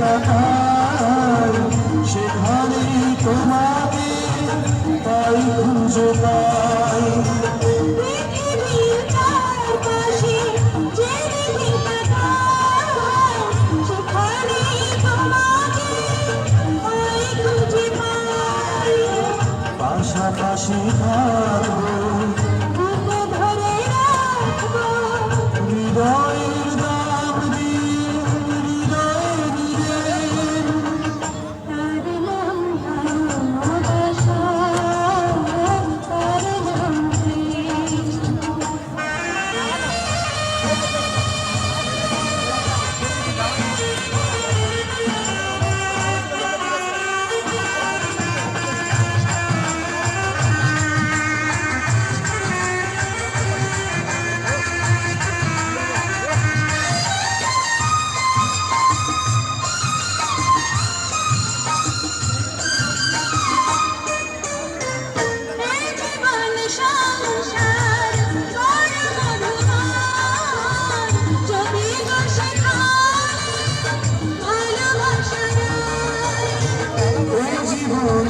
পাহাড় সেখানে তোমাকে তাই খুঁজে পাই। পাশাপাশি থাকব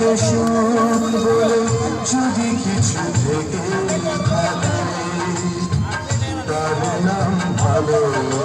এত সুখ বলে যদি কিছু থেকে থাকে তার নাম ভালো।